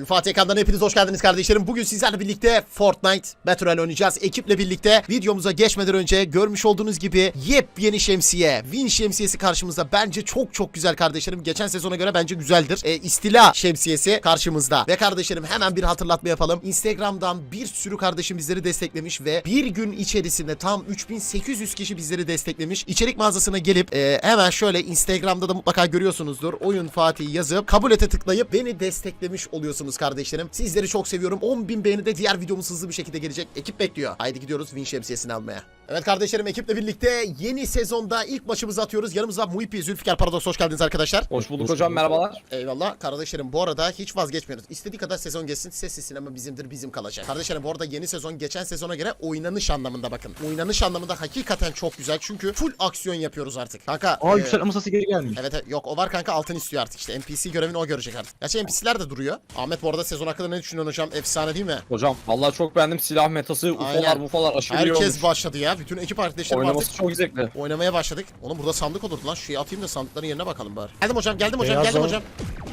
Oyun Fatih ekrandan hepiniz hoş geldiniz kardeşlerim. Bugün sizlerle birlikte Fortnite Battle Royale oynayacağız. Ekiple birlikte videomuza geçmeden önce görmüş olduğunuz gibi yepyeni şemsiye, Win şemsiyesi karşımızda. Bence çok çok güzel kardeşlerim. Geçen sezona göre bence güzeldir. E, istila şemsiyesi karşımızda. Ve kardeşlerim hemen bir hatırlatma yapalım. Instagram'dan bir sürü kardeşim bizleri desteklemiş ve bir gün içerisinde tam 3800 kişi bizleri desteklemiş. İçerik mağazasına gelip e, hemen şöyle Instagram'da da mutlaka görüyorsunuzdur. Oyun Fatih yazıp kabul ete tıklayıp beni desteklemiş oluyorsunuz kardeşlerim. Sizleri çok seviyorum. 10.000 beğeni de diğer videomuz hızlı bir şekilde gelecek. Ekip bekliyor. Haydi gidiyoruz Win şemsiyesini almaya. Evet kardeşlerim ekiple birlikte yeni sezonda ilk maçımızı atıyoruz. Yanımızda Muipi, Zülfikar Paradox hoş geldiniz arkadaşlar. Hoş bulduk hocam merhabalar. Eyvallah. Kardeşlerim bu arada hiç vazgeçmiyoruz. İstediği kadar sezon geçsin. Sessiz sinema bizimdir, bizim kalacak. Kardeşlerim bu arada yeni sezon geçen sezona göre oynanış anlamında bakın. Oynanış anlamında hakikaten çok güzel. Çünkü full aksiyon yapıyoruz artık. Kanka. Aa e, yüksel masası geri gelmiş. Evet evet. yok o var kanka altın istiyor artık işte NPC görevini o görecek artık. Gerçi NPC'ler de duruyor. Ahmet bu arada sezon hakkında ne düşünüyorsun hocam? Efsane değil mi? Hocam vallahi çok beğendim silah metası, Aynen. ufolar mufolar aşırı iyi Herkes olmuş. başladı ya. Bütün ekip arkadaşlarım Oynaması artık çok zevkli. oynamaya başladık. Oğlum burada sandık olurdu lan. Şuraya atayım da sandıkların yerine bakalım bari. Geldim hocam geldim hocam Beyaz geldim hocam.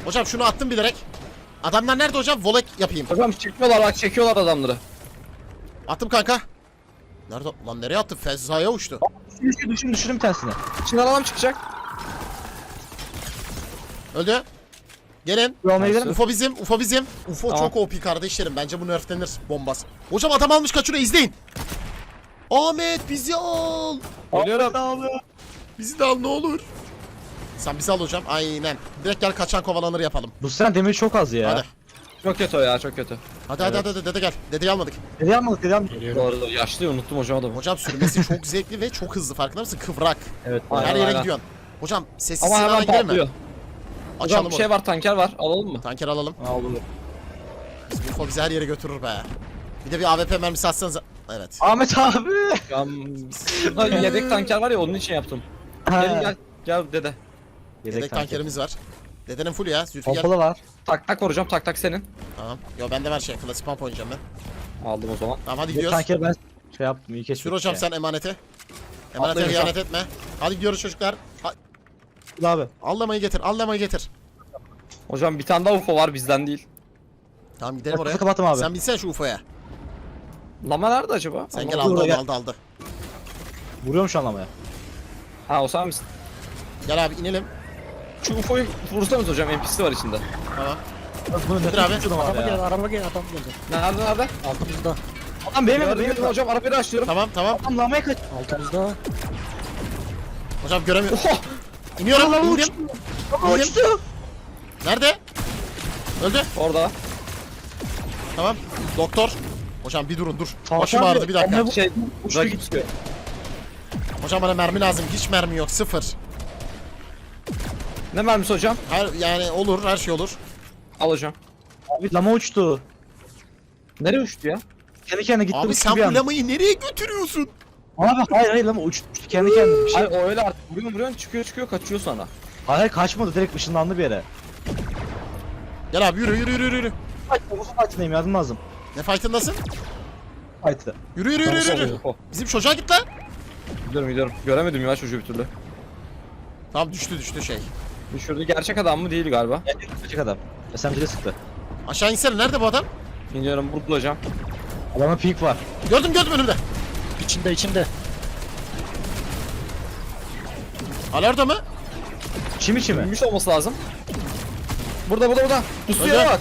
Hocam şunu attım bilerek. Adamlar nerede hocam? Volek yapayım. Hocam çekiyorlar bak çekiyorlar adamları. Attım kanka. Nerede? Lan nereye attı? Fezzaya uçtu. Düşün düşün düşürüm bir tanesini. İçinden adam çıkacak. Öldü. Gelin. Bir almaya gidelim mi? UFO bizim, UFO bizim. UFO Tamam. çok OP kardeşlerim. Bence bu nerflenir. Bombas. Hocam adam almış kaçırıyor izleyin. Ahmet bizi al. Geliyorum. Bizi de al ne olur. Sen bizi al hocam. Aynen. Direkt gel kaçan kovalanır yapalım. Bu sene demir çok az ya. Hadi. Çok kötü o ya çok kötü. Hadi hadi hadi hadi dede gel. Dedeyi almadık. Deli almadık deli almadık. Doğru doğru yaşlıyı unuttum hocam adamı. Hocam sürmesi çok zevkli ve çok hızlı. Farkında mısın? Kıvrak. Evet. Aynen, Her yere aynen. gidiyorsun. Hocam sessiz Ama hemen gidelim mi? patlıyor. Hocam Açalım bir şey var tanker var alalım mı? Tanker alalım. Ha olur. Biz UFO bizi her yere götürür be. Bir de bir AWP mermisi atsanıza. Evet. Ahmet abi. Ya, şurada yedek tanker var ya onun için yaptım. Gelin gel. Gel dede. Yedek tankerimiz var. Dedenin full ya. Zülfü gel. Pompalı var. Tak tak vur hocam tak tak senin. Tamam. Yo bende var şey. Klasik pump oynayacağım ben. Aldım o zaman. Tamam hadi gidiyoruz. tanker ben şey yaptım iyi Sür keşfettim. hocam sen emaneti. Emanete Atlayın ihanet etme. Hadi gidiyoruz çocuklar. Ha, Abi. allamayı getir. Allamayı getir. Hocam bir tane daha UFO var bizden değil. Tamam gidelim oraya. Kapattım abi. Sen bilsene şu UFO'ya. Lama nerede acaba? Sen gel aldı gel. aldı aldı. Vuruyorum şu anlamaya. Ha o sen misin? Gel abi inelim. Şu UFO'yu vursanız hocam NPC var içinde. Tamam. Bunu Dur abi. Araba gel, araba gel, adam geldi. Nerede nerede? Altımızda, Adam benim Gördüm benim gördüm hocam arabayı açıyorum. Tamam tamam. Adam lamaya kaç. altımızda. Hocam göremiyorum. Oho! İniyorum. Adam indim. Ama İndim. uçtu. Nerede? Öldü. Orada. Tamam. Doktor. Hocam bir durun dur. Başım ağrıdı bir dakika. Ahmet- Şey, Uçtu rakip gitti. çıkıyor. Hocam bana mermi lazım. Hiç mermi yok. Sıfır. Ne mermisi hocam? Her, yani olur. Her şey olur. Al hocam. Abi lama uçtu. Nereye uçtu ya? Kendi kendine gitti Abi uçtu sen bir bu an. lamayı nereye götürüyorsun? Abi hayır hayır lama uçtu uçtu kendi kendine. Bir şey. Hayır o öyle artık. Vuruyorsun vuruyorsun çıkıyor çıkıyor kaçıyor sonra. Hayır hayır kaçmadı direkt ışınlandı bir yere. Gel abi yürü yürü yürü yürü. Kaç komusu fight'ındayım yardım lazım. Ne fight'ındasın? Fight'ı. Yürü yürü yürü yürü. yürü. Oh, Bizim çocuğa git lan. gidiyorum gidiyorum. Göremedim ya çocuğu bir türlü. Tamam düştü düştü şey. Düşürdü. Gerçek adam mı değil galiba. Gerçek adam. SMG'de sıktı. Aşağı insene. Nerede bu adam? İniyorum bulacağım. Adamın pink var. Gördüm gördüm önümde. İçinde, içinde. Alardo mı? Çimi çimi. Gümüş olması lazım. Burada burada burada. Pusuya Öyle.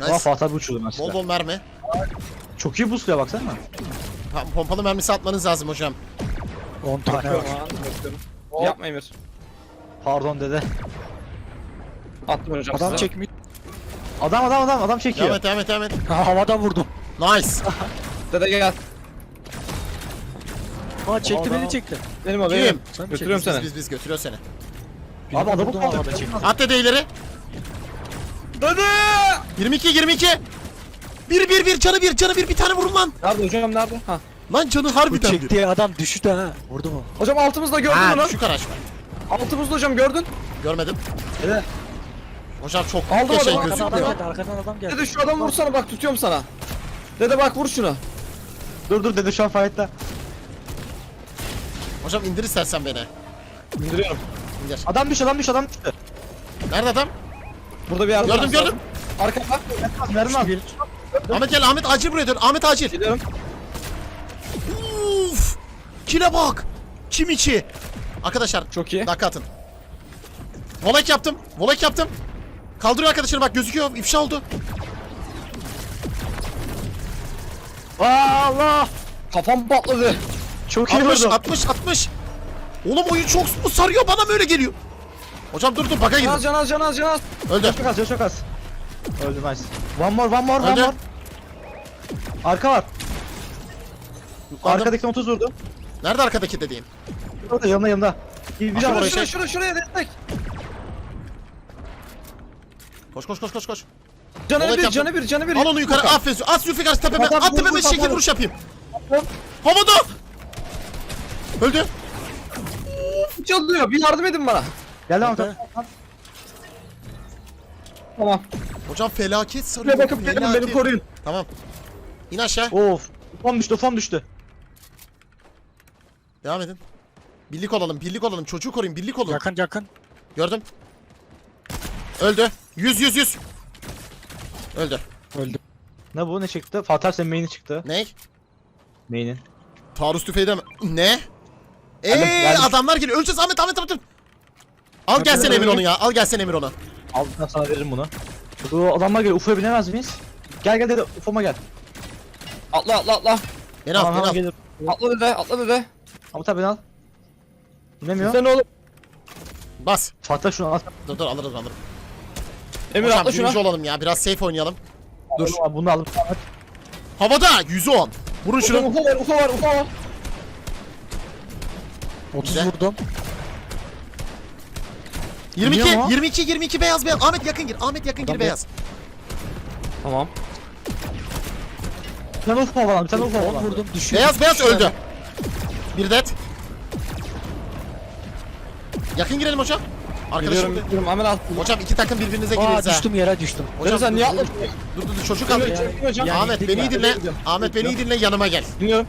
Bak. Aa Nice. Fatih abi uçurdu ben Bol bol mermi. Çok iyi boostluyor baksana. Ha, Pompalı mermisi atmanız lazım hocam. 10 tane var. Yapma Emir. Pardon dede. Attım hocam Adam size. çekmiyor. Adam adam adam adam Devam çekiyor. et devam et devam et. Ha, havada vurdum. Nice. Dede gel. Ha çekti Adam- beni çekti. Benim o benim. Sen mi Götürüyorum Biz seni. biz biz götürüyor seni. Abi adamı vurdum, havada kaldırdı. çekti. At dede ileri. Dede! 22 22. Bir bir bir canı bir canı bir bir tane vurun lan. Nerede hocam nerede? Ha. Lan canı harbiden bir. çektiği adam düştü ha. Vurdu mu? Hocam altımızda gördün mü Ha lan? düşük araç var. Altımızda hocam gördün. Görmedim. Dede. Hocam çok Aldım şey adamı. Arkadan adam geldi, arkadan adam geldi. Dede şu adamı vursana bak tutuyorum sana. Dede bak vur şunu. Dur dur dede şu an fight'ta. Hocam indir istersen beni. İndiriyorum. İndir. Adam düş adam düş adam düştü. Nerede adam? Burada bir yerde. Gördüm gördüm. Lazım. Arka bak. Mermi al. Ahmet gel Ahmet acil buraya dön. Ahmet acil. Geliyorum. Uf! Kile bak. Çim içi. Arkadaşlar Çok iyi. dakika atın. Volek yaptım. Volek yaptım. Kaldırıyor arkadaşlar bak gözüküyor. İfşa oldu. Allah. Kafam patladı. Çok iyi 60 vurdu. 60 60. Oğlum oyun çok mu sarıyor bana mı öyle geliyor? Hocam dur dur baka Can az can az can az can az. Öldü. Çok az çok az. Öldü nice. One more one more one Öldü. more. Arka var. Yukarıda- Arkadakine 30 vurdu. Nerede arkadaki dediğin? Orada yanında yanında. Bir, bir daha Şuraya oraya şuraya şey. şuraya şuraya destek. Koş koş koş koş koş. Canı Olay bir yaptım. canı bir canı bir. Al onu yukarı. Aferin. At Zülfikar karşı tepeme. Tamam, At vur, tepeme vur, şekil tamam. vuruş yapayım. Havada. Öldü. Çalıyor. Bir yardım edin bana. Gel lan. Tamam. Hocam felaket sarıyor. Şuraya bakıp gelin beni koruyun. Tamam. İn aşağı. Of. Ufam düştü ufam düştü. Devam edin. Birlik olalım, birlik olalım. Çocuğu koruyun, birlik olun. Yakın yakın. Gördüm. Öldü. 100 100 100. Öldü. Öldü. Ne bu ne çıktı? Fatih senin main'i çıktı. Ne? Main'in. Taarruz tüfeği de mi? Ne? Eee adamlar geliyor. Öleceğiz Ahmet Ahmet Ahmet. Al gelsen Emir onu ya. Al gelsen Emir onu. Aldıktan sana veririm bunu. Bu adamlar geliyor. Ufo'ya binemez miyiz? Gel gel dede Ufo'ma gel. Atla atla atla. Beni al, beni al. gelir. Atla dede atla dede. Ama tabi al. Binemiyor. Sen oğlum. Bas. Fatih şunu al. Dur dur alırız alırım. Emir Hocam atla şuna. birinci olalım ya. Biraz safe oynayalım. Dur. Dur. Bunu aldım. Havada 110. Vurun Şunu. Ufa var ufa var ufa var. 30 Güzel. vurdum. 22 Biliyor mu? 22 22 beyaz beyaz. Ahmet yakın gir. Ahmet yakın gir Adam beyaz. Tamam. Bir tane Ufo var lan. Bir tane Ufo 10 var. vurdum düşüyor. Beyaz beyaz öldü. Bir det. Yakın girelim hocam. Arkadaşım. Gidiyorum gidiyorum hemen at. Hocam iki takım birbirinize Aa ha. düştüm yere düştüm. Hocam sen niye dur, atladın? Dur dur dur çocuk aldı. çektim hocam. Ya- Ahmet gittik beni iyi dinle. Ahmet beni iyi dinle yanıma gel. Dinliyorum.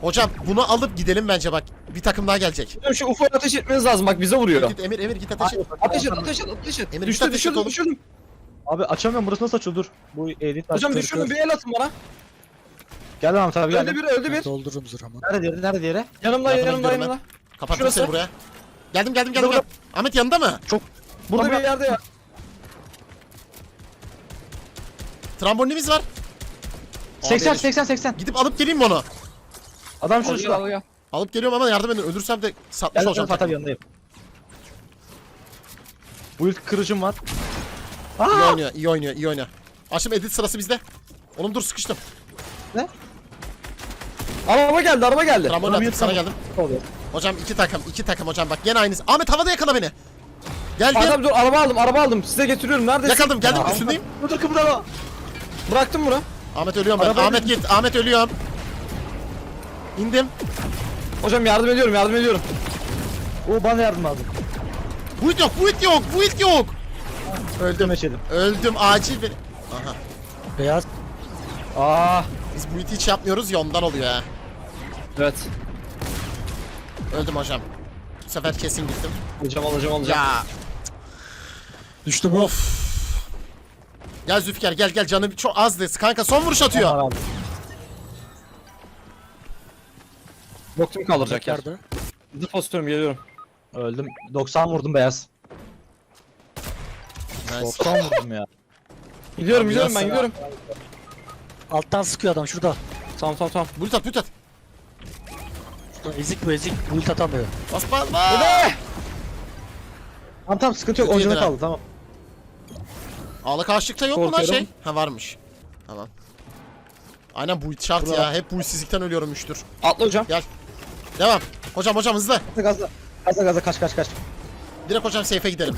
Hocam bunu alıp gidelim bence bak. Bir takım daha gelecek. Gidiyorum şu UFO'yu ateş etmeniz lazım bak bize vuruyor. Git Emir Emir git ateş et. Ateş et ateş et ateş et. Emir, Düştü ateş et düşürdüm oğlum. düşürdüm. Abi açamıyorum burası nasıl açıldı dur. Bu edit Hocam Dur, düşürdüm dur. bir el atın bana. Gel lan Öldü gel. bir öldü bir. Doldururum zırhamı. Nerede diğeri nerede diğeri? Yanımda Yardıma yanımda gidiyorum yanımda. Kapattım Şurası. seni buraya. Geldim geldim geldim. Burada, geldim. Ahmet yanında mı? Burada Burada- bir yerde ya. Trambolinimiz var. 80 Abi, 80 80. Gidip alıp geleyim mi onu? Adam şu gel. Alıp geliyorum ama yardım edin. Ölürsem de satmış Gel olacağım. Fatih yanındayım. Bu ilk kırıcım var. İyi oynuyor, iyi oynuyor, iyi oynuyor. Aşkım edit sırası bizde. Oğlum dur sıkıştım. Araba geldi araba geldi. Tamam, attım sana geldim. Oluyor. Hocam iki takım, iki takım hocam bak gene aynısı. Ahmet havada yakala beni. Gel gel. Adam dur araba aldım araba aldım size getiriyorum neredesin? Yakaladım geldim üstündeyim. Dur dur kıpırdama. Bıraktım bunu. Ahmet ölüyorum ben. Arabaya Ahmet git. Ahmet ölüyorum. İndim. Hocam yardım ediyorum yardım ediyorum. O bana yardım lazım. Bu it yok, bu it yok, bu it yok. Öldüm. Demeçelim. Öldüm acil bir. Aha. Beyaz. Aa. Biz bu iti hiç yapmıyoruz ya ondan oluyor ha. Evet. Öldüm hocam. Bu sefer kesin gittim. Alacağım alacağım alacağım. Ya Düştü bu. of. Gel Zülfikar gel gel canım çok azdı. Kanka son vuruş atıyor. Aman abi. Doktum kaldıracak yer. Yerde. Zıp basıyorum geliyorum. Öldüm. 90 vurdum beyaz. Nice. 90 vurdum ya. Gidiyorum gidiyorum ben gidiyorum. Alttan sıkıyor adam şurada. Tamam tamam tamam. Bulut at bulut at. Şurada ezik bu ezik. Ult atamıyor. Bas bas bas. Tamam tamam sıkıntı yok. Kötü 10 canı yedin ha. kaldı tamam. Ağla karşılıkta yok mu lan Korkuyorum. şey? Ha varmış. Tamam. Aynen bu it şart ya. Hep bu işsizlikten ölüyorum müştür. Atla hocam. Devam. Hocam hocam hızlı. Gazla gazla. Gazla gazla kaç kaç kaç. Direkt hocam safe'e gidelim.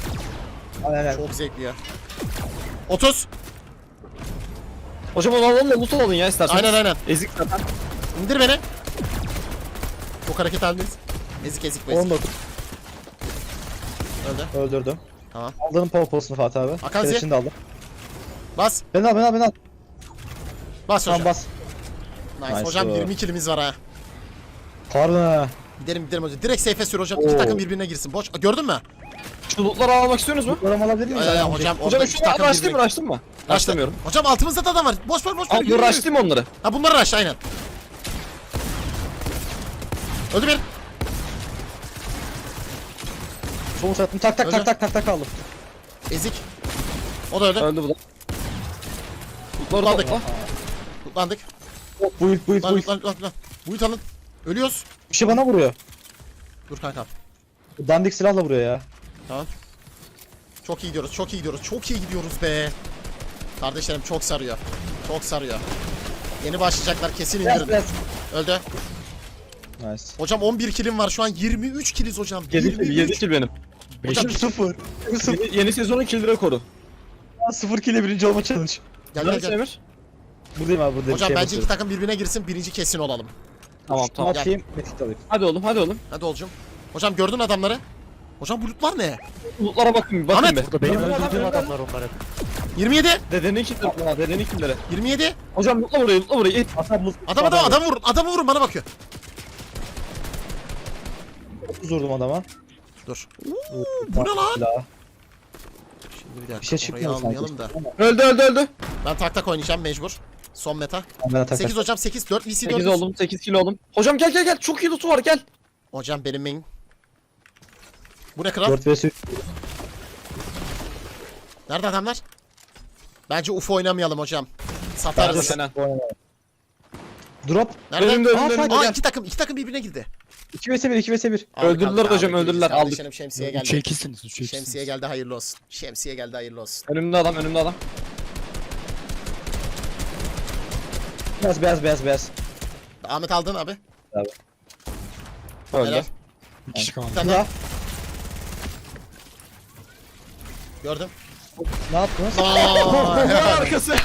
Aynen aynen. Çok zevkli ya. 30. Hocam onu alalım da loot alalım ya isterseniz. Aynen aynen. Ezik zaten. İndir beni. Çok hareket haliniz. Ezik ezik bu ezik. 19 Öldü. öldürdüm. Tamam. Aldığım poposunu Fatih abi. Akan Zi. Keleşini de aldım. Bas. Beni al beni al beni al. Bas Tamam hocam. bas. Nice. Nice Hocam o. 20 kilimiz var ha. Pardon ha. Gidelim gidelim hocam. Direkt safe'e sür hocam. İki Oo. takım birbirine girsin. Boş. Gördün mü? Şu lootları almak istiyorsunuz mu? Param alabilir miyiz? Ee, hocam Hocam orada iki takım açtım birbirine- mı açtım mı? Açlamıyorum. Hocam altımızda da adam var. Boş ver boş ver. Al yürü, yürü. açtım onları. Ha bunları aç aynen. Öldü bir. Soğuk attım tak tak tak tak tak tak aldım. Ezik. O da öldü. Öldü bu da. Lootları Kullandık. topla. Kutlandık. Buyur buyur Lan buyur. lan lan lan. Buyut alın. Ölüyoruz. Bir şey bana vuruyor. Dur kanka. Dandik silahla vuruyor ya. Tamam. Çok iyi gidiyoruz. Çok iyi gidiyoruz. Çok iyi gidiyoruz be. Kardeşlerim çok sarıyor. Çok sarıyor. Yeni başlayacaklar kesin indirin. biraz. Öldü. Nice. Hocam 11 kilim var şu an 23 kiliz hocam. 7 kill, 7 kill benim. Hocam, 0. Yeni, yeni sezonun kill rekoru. 0 kile birinci olma challenge. Gel gel gel. Buradayım abi buradayım. Hocam şey bence iki takım birbirine girsin birinci kesin olalım. Tamam tamam. Atayım, alayım. Hadi oğlum hadi oğlum. Hadi olcum. Hocam gördün adamları. Hocam bu lootlar ne? Lootlara bakın bakın Ahmet! be. Burada benim öldürdüğüm adamlar onlar hep. 27. Dedenin killleri. Aa, Dedenin killleri. 27. Hocam lootla burayı lootla burayı. İt. Adam adam adam vurun. Adamı vurun bana bakıyor. 30 vurdum adama. Dur. Bu ne lan? Şimdi bir dakika. Bir şey orayı çıkmıyor almayalım sanki. da. Öldü öldü öldü. Ben tak tak oynayacağım mecbur. Son meta. Ben atak 8 hocam 8 4 VC 4. 8 oldum 8 kill oldum. Hocam gel gel gel çok iyi lootu var gel. Hocam benim main. Bu ne kral? 4 vs 3. Nerede adamlar? Bence UFO oynamayalım hocam. Bence Satarız. fena. Drop. Nerede? Önümde önümde Aa, önümde Aa gel. iki takım iki takım birbirine girdi. 2 vs 1 2 vs 1. Aldık, Öldürdüler aldık, hocam, aldık. öldürdüler, aldık. Kardeşlerim şemsiye geldi. Üçe ikisiniz. Üçe Şemsiye geldi hayırlı olsun. Şemsiye geldi hayırlı olsun. Önümde adam önümde adam. Beyaz beyaz beyaz beyaz. Ahmet aldın abi. Öldü. Helal. Bir kişi kaldı. daha. Gördüm. Ne yaptınız? Aa, helal. arkası.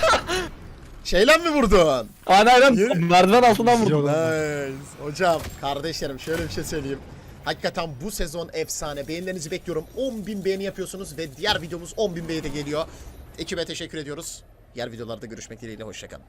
Şeyle mi vurdun? Aynen aynen. Merdiven altından vurdum. Nice. Hocam kardeşlerim şöyle bir şey söyleyeyim. Hakikaten bu sezon efsane. Beğenilerinizi bekliyorum. 10.000 beğeni yapıyorsunuz ve diğer videomuz 10.000 beğeni de geliyor. Ekibe teşekkür ediyoruz. Diğer videolarda görüşmek dileğiyle. Hoşçakalın.